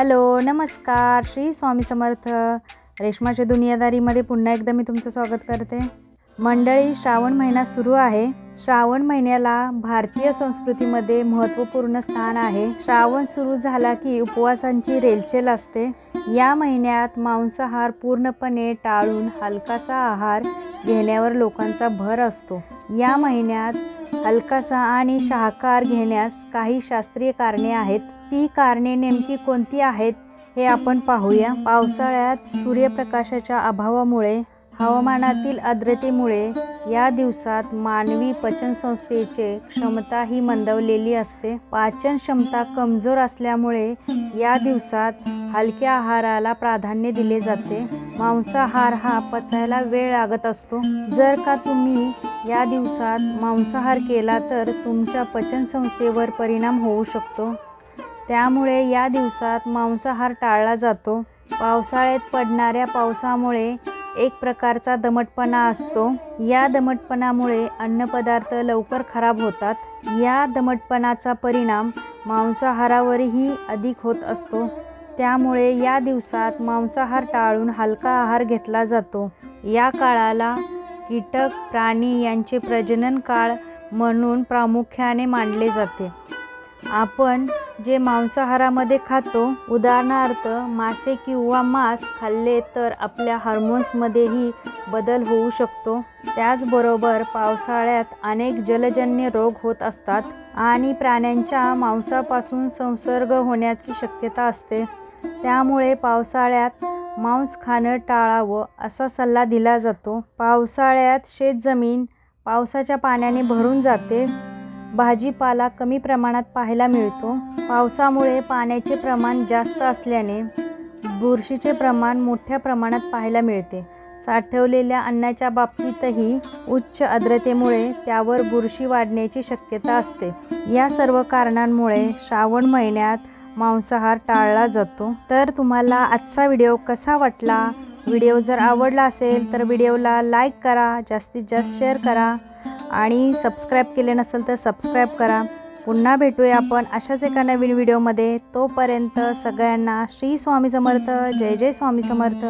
Hello नमस्कार. श्री स्वामी समर्थ. रेशमाच्या दुनियादारीमध्ये पुन्हा एकदा मी तुमचं स्वागत करते. मंडळी श्रावण महिना सुरू आहे. श्रावण महिन्याला भारतीय संस्कृतीमध्ये महत्त्वपूर्ण स्थान आहे. श्रावण सुरू झाला की उपवासांची रेलचेल असते. या महिन्यात मांसाहार पूर्णपणे टाळून हलकासा आहार घेण्यावर लोकांचा भर असतो. या महिन्यात हलकासा आणि शाकाहार घेण्यास काही शास्त्रीय कारणे आहेत. ती कारणे नेमकी कोणती आहेत हे आपण पाहूया. पावसाळ्यात सूर्यप्रकाशाच्या अभावामुळे हवामानातील आर्द्रतेमुळे या दिवसात मानवी पचनसंस्थेचे क्षमता ही मंदवलेली असते. पाचन क्षमता कमजोर असल्यामुळे या दिवसात हलक्या आहाराला प्राधान्य दिले जाते. मांसाहार हा पचायला वेळ लागत असतो. जर का तुम्ही या दिवसात मांसाहार केला तर तुमच्या पचनसंस्थेवर परिणाम होऊ शकतो. त्यामुळे या दिवसात मांसाहार टाळला जातो. पावसाळ्यात पडणाऱ्या पावसामुळे एक प्रकारचा दमटपणा असतो. या दमटपणामुळे अन्नपदार्थ लवकर खराब होतात. या दमटपणाचा परिणाम मांसाहारावरही अधिक होत असतो. त्यामुळे या दिवसात मांसाहार टाळून हलका आहार घेतला जातो. या काळाला कीटक प्राणी यांचे प्रजनन काळ म्हणून प्रामुख्याने मानले जाते. आपण जे मांसाहारामध्ये खातो उदाहरणार्थ मासे किंवा मांस खाल्ले तर आपल्या हार्मोन्समध्येही बदल होऊ शकतो. त्याचबरोबर पावसाळ्यात अनेक जलजन्य रोग होत असतात आणि प्राण्यांच्या मांसापासून संसर्ग होण्याची शक्यता असते. त्यामुळे पावसाळ्यात मांस खाणं टाळावं असा सल्ला दिला जातो. पावसाळ्यात शेतजमीन पावसाच्या पाण्याने भरून जाते. भाजीपाला कमी प्रमाणात पाहायला मिळतो. पावसामुळे पाण्याचे प्रमाण जास्त असल्याने बुरशीचे प्रमाण मोठ्या प्रमाणात पाहायला मिळते. साठवलेल्या अन्नाच्या बाबतीतही उच्च आर्द्रतेमुळे त्यावर बुरशी वाढण्याची शक्यता असते. या सर्व कारणांमुळे श्रावण महिन्यात मांसाहार टाळला जातो. तर तुम्हाला आजचा व्हिडिओ कसा वाटला? व्हिडिओ जर आवडला असेल तर व्हिडिओला लाईक करा जास्तीत जास्त शेअर करा. आणि सबस्क्राईब केले नसेल तर सबस्क्राईब करा. पुन्हा भेटूया आपण अशाच एका नवीन व्हिडिओमध्ये. तोपर्यंत सगळ्यांना श्री स्वामी समर्थ जय जय स्वामी समर्थ.